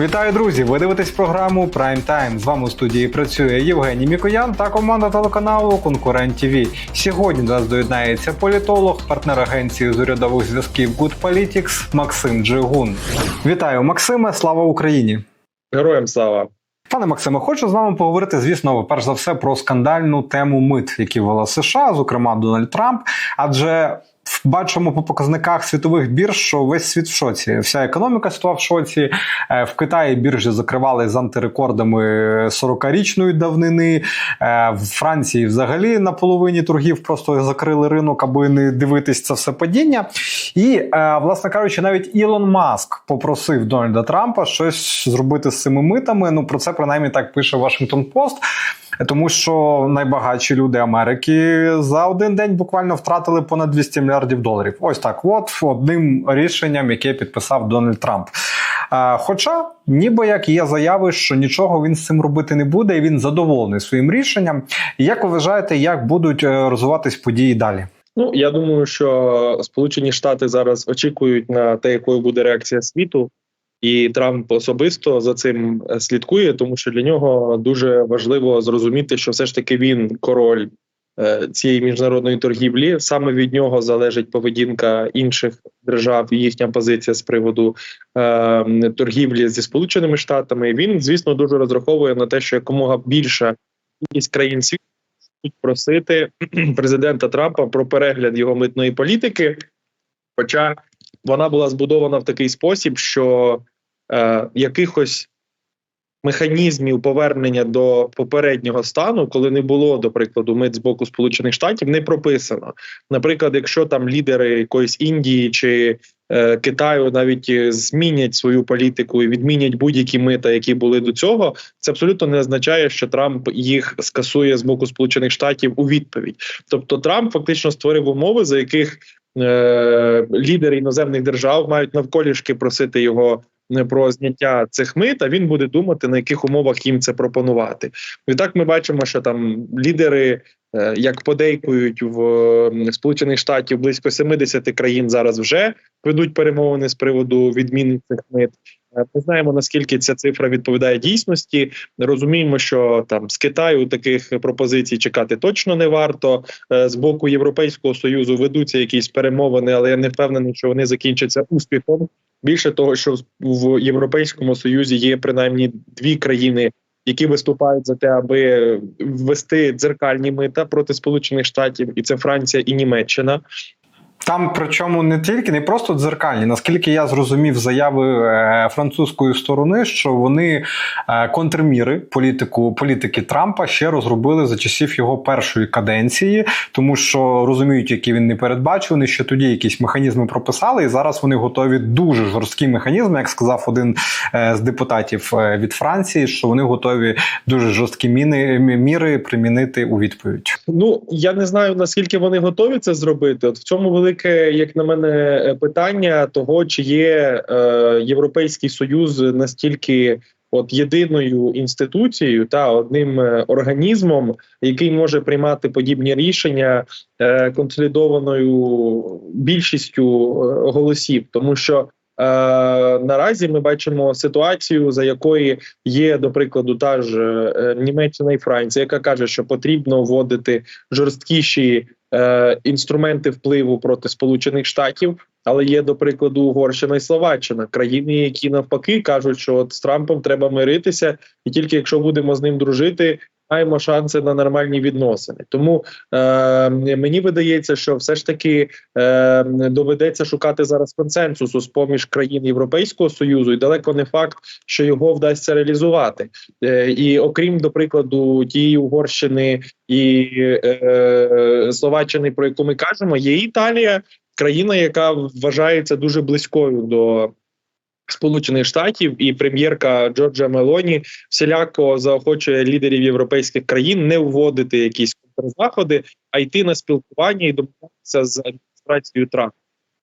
Вітаю, друзі! Ви дивитесь програму Prime Time. З вами у студії працює Євгеній Мікоян та команда телеканалу Конкурент ТВ. Сьогодні до нас доєднається політолог, партнер агенції з урядових зв'язків Good Politics Максим Джигун. Вітаю, Максиме! Слава Україні! Героям слава. Пане Максиме, хочу з вами поговорити, звісно, перш за все про скандальну тему мит, які ввела США, зокрема Дональд Трамп. Адже бачимо по показниках світових бірж, що весь світ в шоці. Вся економіка світова в шоці. Е, В Китаї біржі закривали з антирекордами 40-річної давнини. Е, В Франції взагалі на половині торгів просто закрили ринок, аби не дивитись це все падіння. І, е, власне кажучи, навіть Ілон Маск попросив Дональда Трампа щось зробити з цими митами. Ну про це принаймні так пише Вашингтон Пост. Тому що найбагатші люди Америки за один день буквально втратили понад 200 мільярдів доларів. Ось так, от одним рішенням, яке підписав Дональд Трамп. Е, Хоча, ніби як є заяви, що нічого він з цим робити не буде, і він задоволений своїм рішенням. Як вважаєте, як будуть е, розвиватись події далі? Ну я думаю, що Сполучені Штати зараз очікують на те, якою буде реакція світу, і Трамп особисто за цим е, слідкує, тому що для нього дуже важливо зрозуміти, що все ж таки він король цієї міжнародної торгівлі. Саме від нього залежить поведінка інших держав і їхня позиція з приводу е, торгівлі зі сполученими штатами. Він, звісно, дуже розраховує на те, що якомога більша кількість країн світу просити президента Трампа про перегляд його митної політики. Хоча вона була збудована в такий спосіб, що е, якихось механізмів повернення до попереднього стану, коли не було, до прикладу, мит з боку Сполучених Штатів, не прописано. Наприклад, якщо там лідери якоїсь Індії чи е, Китаю навіть е, змінять свою політику і відмінять будь-які мита, які були до цього, це абсолютно не означає, що Трамп їх скасує з боку Сполучених Штатів у відповідь. Тобто Трамп фактично створив умови, за яких е, лідери іноземних держав мають навколішки просити його про зняття цих мит, а він буде думати, на яких умовах їм це пропонувати. І так ми бачимо, що там лідери, е, як подейкують в е, Сполучених Штатів близько 70 країн зараз вже ведуть перемовини з приводу відміни цих мит. Е, Ми знаємо наскільки ця цифра відповідає дійсності. Розуміємо, що там з Китаю таких пропозицій чекати точно не варто. Е, З боку Європейського союзу ведуться якісь перемовини, але я не впевнений, що вони закінчаться успіхом. Більше того, що в Європейському Союзі є принаймні дві країни, які виступають за те, аби ввести дзеркальні мита проти Сполучених Штатів, і це Франція і Німеччина. Там причому не тільки не просто дзеркальні, наскільки я зрозумів заяви е, французької сторони, що вони е, контрміри політику політики Трампа ще розробили за часів його першої каденції, тому що розуміють, які він не передбачив. Вони ще тоді якісь механізми прописали, і зараз вони готові дуже жорсткі механізми, як сказав один е, з депутатів від Франції, що вони готові дуже жорсткі міни міри примінити у відповідь. Ну я не знаю наскільки вони готові це зробити. От в цьому велике, як на мене, е, питання того, чи є е, Європейський Союз настільки. От єдиною інституцією та одним е, організмом, який може приймати подібні рішення е, консолідованою більшістю е, голосів, тому що наразі ми бачимо ситуацію, за якої є до прикладу та ж е, Німеччина і Франція, яка каже, що потрібно вводити жорсткіші е, інструменти впливу проти Сполучених Штатів. Але є до прикладу Угорщина і Словаччина, країни, які навпаки кажуть, що от з Трампом треба миритися, і тільки якщо будемо з ним дружити, маємо шанси на нормальні відносини. Тому е, мені видається, що все ж таки е, доведеться шукати зараз консенсусу з поміж країн Європейського союзу, і далеко не факт, що його вдасться реалізувати. Е, і окрім до прикладу тієї Угорщини і е, Словаччини, про яку ми кажемо, є Італія, країна, яка вважається дуже близькою до. Сполучених Штатів і прем'єрка Джорджа Мелоні всіляко заохочує лідерів європейських країн не вводити якісь контрзаходи, а йти на спілкування і домовитися з адміністрацією Трампа.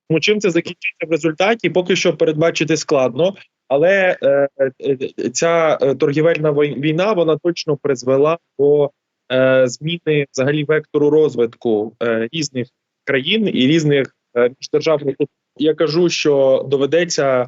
Тому чим це закінчиться в результаті, поки що передбачити складно, але е, е, ця е, торгівельна війна вона точно призвела до е, зміни взагалі вектору розвитку е, різних країн і різних е, міждержавних. Я кажу, що доведеться е,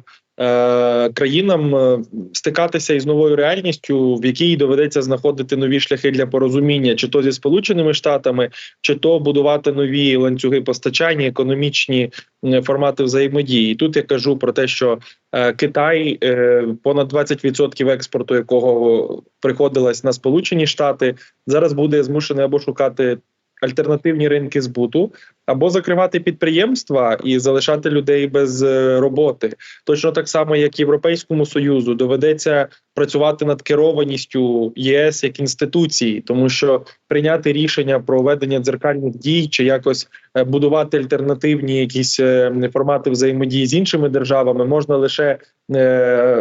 країнам е, стикатися із новою реальністю, в якій доведеться знаходити нові шляхи для порозуміння, чи то зі сполученими штатами, чи то будувати нові ланцюги постачання, економічні е, формати взаємодії. І тут я кажу про те, що е, Китай е, понад 20% експорту, якого приходилось на Сполучені Штати, зараз буде змушений або шукати альтернативні ринки збуту, або закривати підприємства і залишати людей без е, роботи. Точно так само, як Європейському союзу, доведеться працювати над керованістю ЄС як інституції, тому що прийняти рішення про ведення дзеркальних дій чи якось е, будувати альтернативні якісь е, формати взаємодії з іншими державами можна лише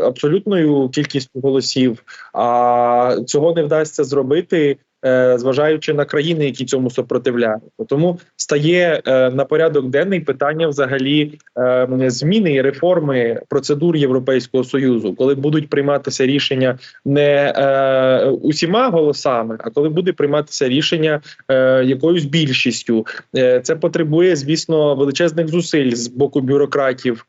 абсолютною кількістю голосів. А цього не вдасться зробити. Е, Зважаючи на країни, які цьому супротивляють, тому стає е, на порядок денний питання взагалі е, зміни і реформи процедур Європейського союзу, коли будуть прийматися рішення не усіма голосами, а коли буде прийматися рішення якоюсь більшістю. Це потребує, звісно, величезних зусиль з боку бюрократів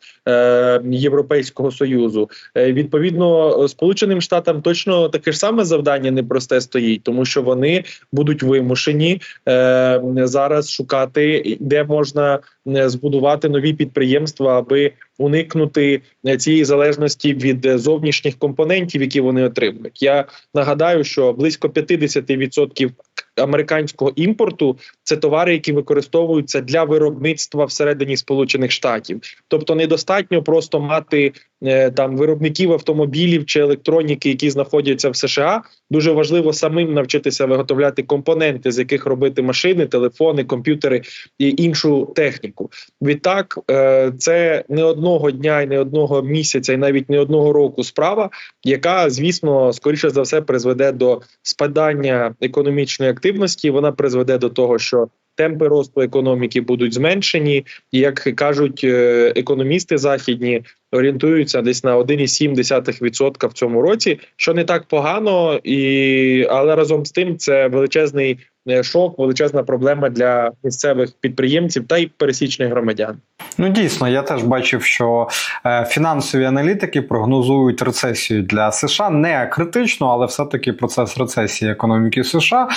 Європейського союзу. Відповідно, Сполученим Штатам точно таке ж саме завдання непросте стоїть, тому що вони будуть вимушені е, зараз шукати, де можна е, збудувати нові підприємства, аби уникнути е, цієї залежності від е, зовнішніх компонентів, які вони отримують. Я нагадаю, що близько 50% американського імпорту це товари, які використовуються для виробництва всередині Сполучених Штатів. Тобто, недостатньо просто мати е, там виробників автомобілів чи електроніки, які знаходяться в США. Дуже важливо самим навчитися виготовляти компоненти, з яких робити машини, телефони, комп'ютери і іншу техніку. Відтак, е, це не одного дня, і не одного місяця, і навіть не одного року справа, яка, звісно, скоріше за все призведе до спадання економічної активності. Вона призведе до того, що темпи росту економіки будуть зменшені, і як кажуть е, економісти західні. Орієнтуються десь на 1,7% в цьому році, що не так погано, і але разом з тим це величезний шок, величезна проблема для місцевих підприємців та й пересічних громадян. Ну дійсно, я теж бачив, що е, фінансові аналітики прогнозують рецесію для США не критично, але все-таки процес рецесії економіки США.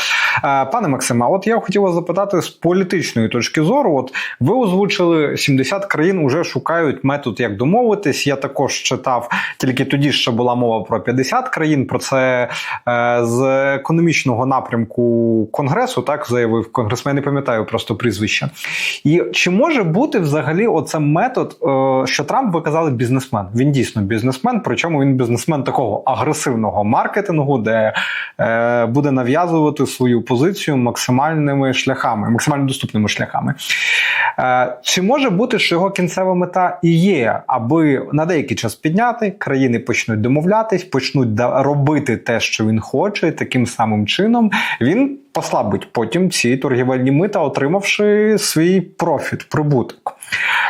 Е, пане Максиме, от я хотів вас запитати з політичної точки зору. От ви озвучили 70 країн вже шукають метод, як домовитись. Я також читав тільки тоді, ще була мова про 50 країн. Про це е, з економічного напрямку конгресу так заявив конгресмен. Не пам'ятаю просто прізвище. І чи може бути взагалі оце метод, е, що Трамп ви казали бізнесмен? Він дійсно бізнесмен, причому він бізнесмен такого агресивного маркетингу, де е, буде нав'язувати свою позицію максимальними шляхами, максимально доступними шляхами. Е, чи може бути, що його кінцева мета і є, аби на деякий час підняти, країни почнуть домовлятись, почнуть робити те, що він хоче, таким самим чином він послабить потім ці торгівельні мита, отримавши свій профіт, прибуток.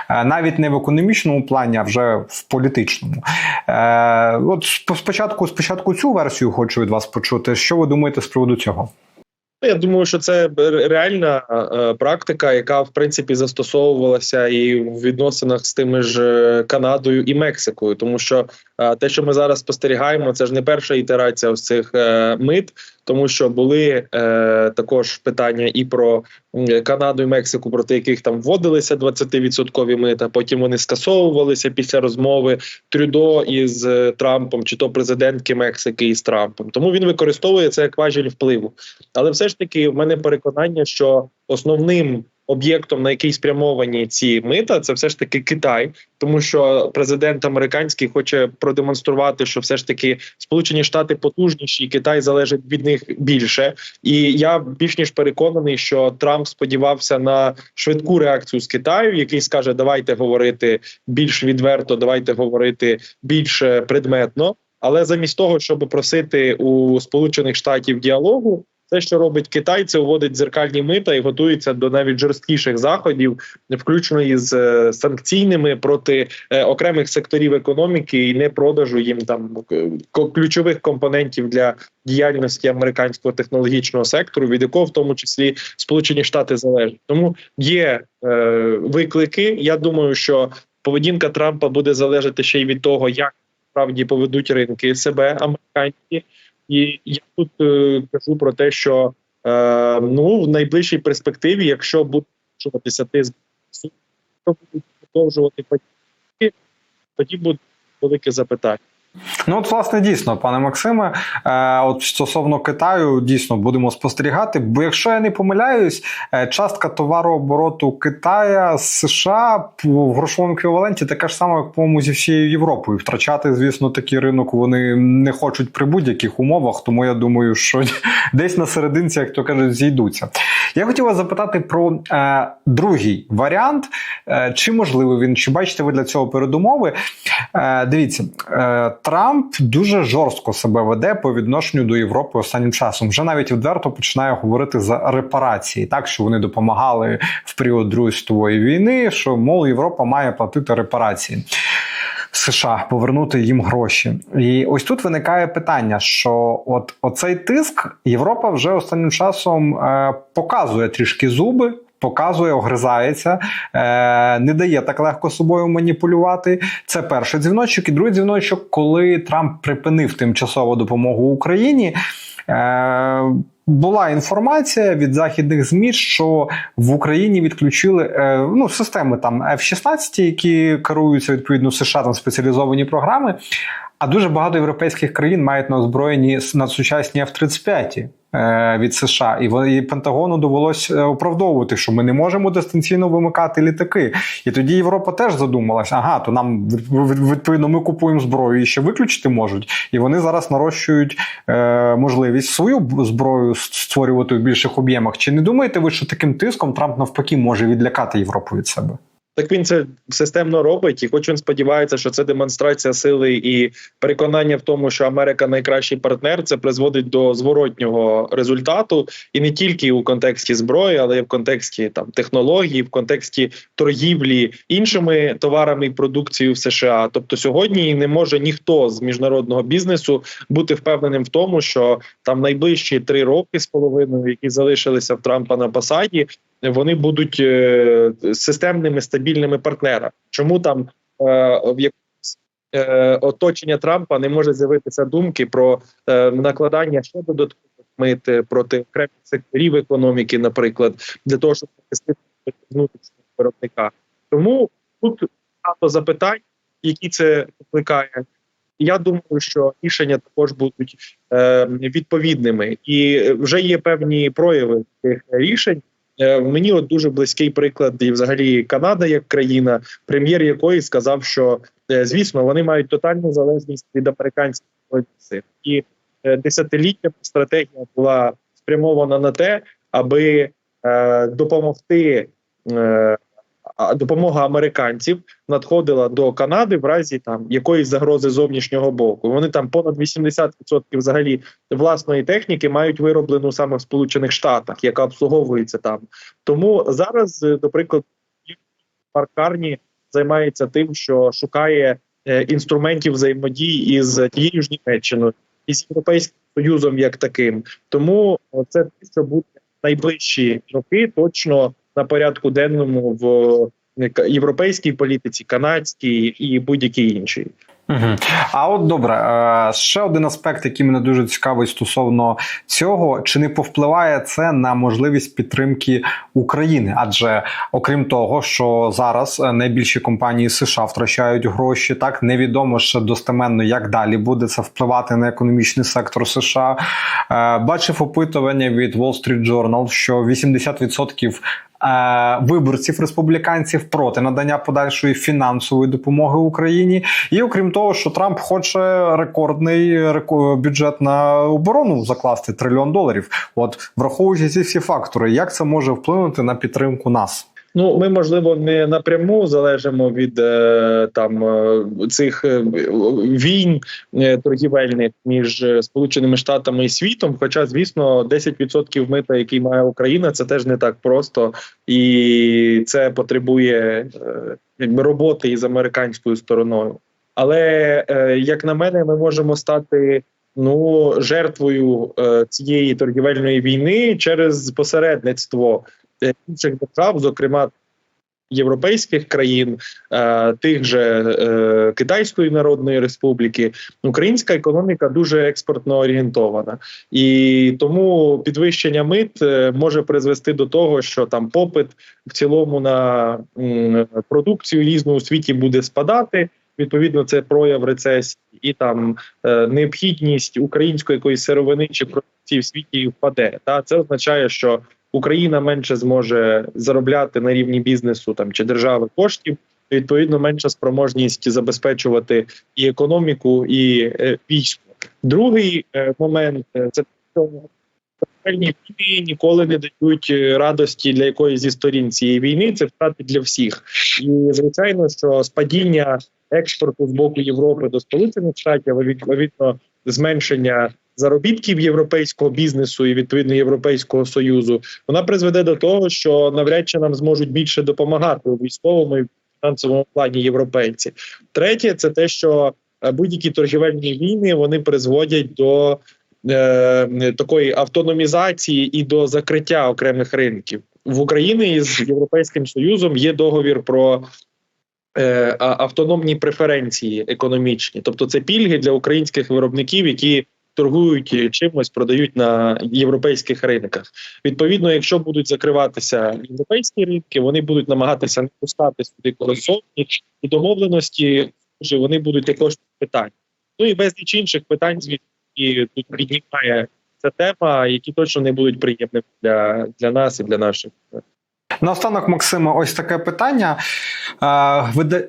Е, Навіть не в економічному плані, а вже в політичному. Е, от спочатку, спочатку цю версію хочу від вас почути. Що ви думаєте з приводу цього? Ну, Я думаю, що це реальна е, практика, яка в принципі застосовувалася і в відносинах з тими ж е, Канадою і Мексикою, тому що е, те, що ми зараз спостерігаємо, це ж не перша ітерація ось цих е, мит, тому що були е, також питання і про Канаду і Мексику, проти яких там вводилися 20% мита. Потім вони скасовувалися після розмови Трюдо із е, Трампом, чи то президентки Мексики із Трампом. Тому він використовує це як важіль впливу. Але все ж таки, в мене переконання, що основним об'єктом, на який спрямовані ці мита, це все ж таки Китай, тому що президент американський хоче продемонструвати, що все ж таки Сполучені Штати потужніші, і Китай залежить від них більше. І я більш ніж переконаний, що Трамп сподівався на швидку реакцію з Китаю, який скаже: давайте говорити більш відверто, давайте говорити більш е, предметно. Але замість того, щоб просити у Сполучених Штатів діалогу, те, що робить Китай, це вводить дзеркальні мита і готується до навіть жорсткіших заходів, включно із е, санкційними проти е, окремих секторів економіки і не продажу їм там е, ключових компонентів для діяльності американського технологічного сектору, від якого в тому числі Сполучені Штати залежать. Тому є е, виклики. Я думаю, що поведінка Трампа буде залежати ще й від того, як справді поведуть ринки себе американські. І я тут е, кажу про те, що е, ну в найближчій перспективі, якщо буде продовжуватися тиск, то будуть продовжувати події, тоді буде велике запитання. Ну, от, власне, дійсно, пане Максиме, е, от стосовно Китаю, дійсно будемо спостерігати. Бо якщо я не помиляюсь, е, частка товарообороту Китая з США в грошовому еквіваленті така ж сама, як по-моєму, зі всією Європою. Втрачати, звісно, такий ринок вони не хочуть при будь-яких умовах. Тому я думаю, що десь на серединці, як то кажуть, зійдуться. Я хотів вас запитати про е, другий варіант. Е, чи можливий він, чи бачите ви для цього передумови? Е, дивіться, е, Трамп дуже жорстко себе веде по відношенню до Європи останнім часом. Вже навіть відверто починає говорити за репарації, так що вони допомагали в період Другої світової війни, що мов Європа має платити репарації. США повернути їм гроші, і ось тут виникає питання: що от оцей тиск Європа вже останнім часом е, показує трішки зуби. Показує, огризається, е, не дає так легко собою маніпулювати. Це перший дзвіночок. І другий дзвіночок, коли Трамп припинив тимчасову допомогу Україні. Е, була інформація від західних змі, що в Україні відключили е, ну, системи там F-16, які керуються відповідно США там спеціалізовані програми. А дуже багато європейських країн мають на озброєнні надсучасні F-35 е, від США, і і Пентагону довелось е, оправдовувати, що ми не можемо дистанційно вимикати літаки. І тоді Європа теж задумалась: ага, то нам від- від- відповідно ми купуємо зброю і ще виключити можуть. І вони зараз нарощують е, можливість свою зброю створювати в більших об'ємах. Чи не думаєте ви, що таким тиском Трамп навпаки може відлякати Європу від себе? Так він це системно робить, і хоч він сподівається, що це демонстрація сили і переконання в тому, що Америка найкращий партнер, це призводить до зворотнього результату, і не тільки у контексті зброї, але й в контексті там технологій, в контексті торгівлі іншими товарами і продукцією в США. Тобто сьогодні не може ніхто з міжнародного бізнесу бути впевненим в тому, що там найближчі три роки з половиною, які залишилися в Трампа на посаді, вони будуть е, системними стабільними партнерами. Чому там е, в е, оточення Трампа не може з'явитися думки про накладання ще додаткових мит проти окремих секторів економіки, наприклад, для того, щоб захистити внутрішнього виробника. Тому тут багато запитань, які це викликає. Я думаю, що рішення також будуть е, відповідними, і вже є певні прояви цих рішень. Е, Мені от дуже близький приклад, і взагалі Канада як країна, прем'єр якої сказав, що е, звісно вони мають тотальну залежність від американських сил. і е, десятиліття стратегія була спрямована на те, аби е, допомогти. Е, допомога американців надходила до Канади в разі там якоїсь загрози зовнішнього боку. Вони там понад 80% взагалі власної техніки мають вироблену саме в Сполучених Штатах, яка обслуговується там. Тому зараз, е, до прикладу, Марк займається тим, що шукає е, інструментів взаємодії із тією ж Німеччиною і з Європейським Союзом як таким. Тому е, це те, що буде найближчі роки, точно на порядку денному в е, європейській політиці, канадській і будь-якій іншій. Угу. А от добре, е, ще один аспект, який мене дуже цікавий стосовно цього, чи не повпливає це на можливість підтримки України? Адже окрім того, що зараз е, найбільші компанії США втрачають гроші, так невідомо ще достеменно, як далі буде це впливати на економічний сектор США. Бачив опитування від Wall Street Journal, що 80% е, виборців республіканців проти надання подальшої фінансової допомоги Україні. І окрім того, що Трамп хоче рекордний реко- бюджет на оборону закласти трильйон доларів. От враховуючи ці всі фактори, як це може вплинути на підтримку нас? Ну, ми можливо не напряму залежимо від е, там е, цих е, війн торгівельних між Сполученими Штатами і світом. Хоча, звісно, 10% мита, який має Україна, це теж не так просто, і це потребує якби роботи із американською стороною. Але як на мене, ми можемо стати. Ну, жертвою е, цієї торгівельної війни через посередництво інших держав, зокрема європейських країн, е, тих же е, Китайської Народної Республіки, українська економіка дуже експортно орієнтована, і тому підвищення мит е, може призвести до того, що там попит в цілому на продукцію різну у світі буде спадати. Відповідно, це прояв рецесії, і там е, необхідність української якоїсь сировини чи продукції в світі впаде. Та це означає, що Україна менше зможе заробляти на рівні бізнесу там чи держави коштів. Відповідно, менша спроможність забезпечувати і економіку, і е, військо. Другий е, момент е, це війни ніколи не дають е, радості для якоїсь зі сторін цієї війни. Це втрати для всіх. І звичайно, що спадіння експорту з боку Європи до Сполучених Штатів, відповідно зменшення заробітків європейського бізнесу і відповідно європейського союзу, вона призведе до того, що навряд чи нам зможуть більше допомагати у військовому і фінансовому плані європейці. Третє, це те, що е, будь-які торгівельні війни вони призводять до е, такої автономізації і до закриття окремих ринків в Україні із Європейським Союзом є договір про е, автономні преференції економічні, тобто це пільги для українських виробників, які торгують чимось, продають на європейських ринках. Відповідно, якщо будуть закриватися європейські ринки, вони будуть намагатися не пускати сюди колесовні і домовленості, вони будуть також питання. Ну і безліч інших питань, звідки тут піднімає ця тема, які точно не будуть приємними для, для нас і для наших. Наостанок, Максиме, ось таке питання. Е, вида-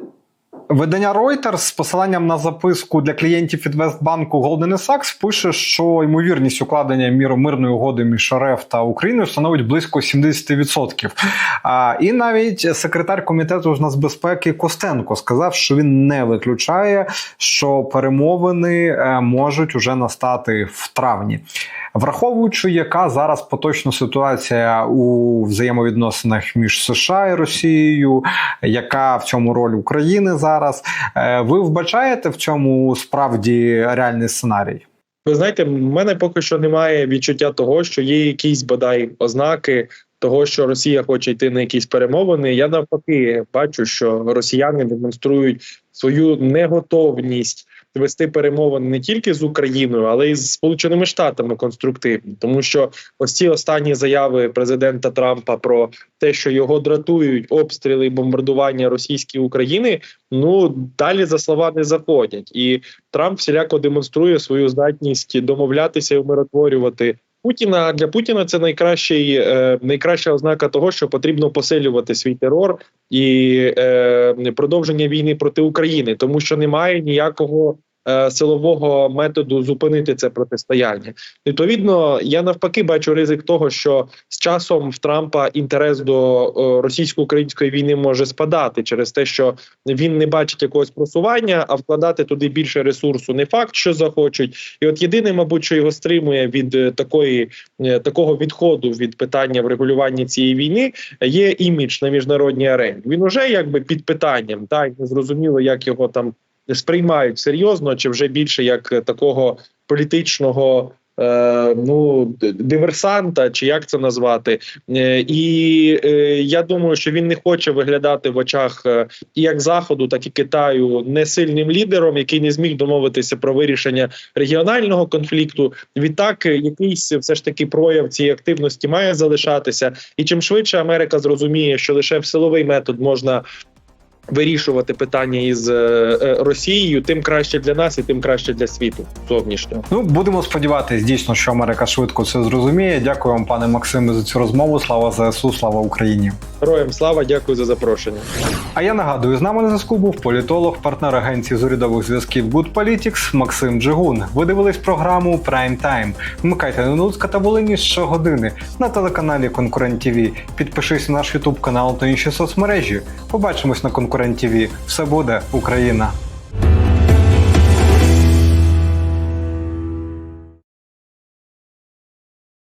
Видання Reuters з посиланням на записку для клієнтів Інвестбанку Goldman Sachs пише, що ймовірність укладення міро- мирної угоди між РФ та Україною становить близько 70%. А, і навіть секретар комітету з нацбезпеки Костенко сказав, що він не виключає, що перемовини е, можуть уже настати в травні. Враховуючи, яка зараз поточна ситуація у взаємовідносинах між США і Росією, яка в цьому роль України зараз, е, ви вбачаєте в цьому справді реальний сценарій? Ви знаєте, в мене поки що немає відчуття того, що є якісь бодай ознаки того, що Росія хоче йти на якісь перемовини. Я навпаки бачу, що росіяни демонструють свою неготовність вести перемовини не тільки з Україною, але й з Сполученими Штатами конструктивні, тому що ось ці останні заяви президента Трампа про те, що його дратують обстріли і бомбардування російської України. Ну далі за слова не заходять, і Трамп всіляко демонструє свою здатність домовлятися і умиротворювати. Путіна для Путіна це найкращий, е, найкраща ознака того, що потрібно посилювати свій терор і е, продовження війни проти України, тому що немає ніякого силового методу зупинити це протистояння. Відповідно, я навпаки бачу ризик того, що з часом в Трампа інтерес до е, російсько-української війни може спадати через те, що він не бачить якогось просування, а вкладати туди більше ресурсу не факт, що захочуть. І от єдине, мабуть, що його стримує від е, такої е, такого відходу від питання врегулювання цієї війни, є імідж на міжнародній арені. Він уже якби під питанням, так не зрозуміло, як його там сприймають серйозно, чи вже більше як такого політичного. е, Ну, диверсанта, чи як це назвати, Е, і е, я думаю, що він не хоче виглядати в очах і як заходу, так і Китаю несильним лідером, який не зміг домовитися про вирішення регіонального конфлікту. Відтак, якийсь все ж таки прояв цієї активності має залишатися. І чим швидше Америка зрозуміє, що лише в силовий метод можна. Вирішувати питання із е, е, Росією, тим краще для нас і тим краще для світу зовнішнього. Ну будемо сподіватися, дійсно, що Америка швидко це зрозуміє. Дякую вам, пане Максиме, за цю розмову. Слава ЗСУ, слава Україні. Героям слава, дякую за запрошення. А я нагадую, з нами на зв'язку був політолог, партнер агенції з урядових зв'язків Good Politics Максим Джигун. Ви дивились програму Prime Time. Вмикайте на Луцька та Волині щогодини на телеканалі Конкурент ТВ. Підпишись на наш Ютуб канал та інші соцмережі. Побачимось на Конкурент ТВ. Все буде Україна.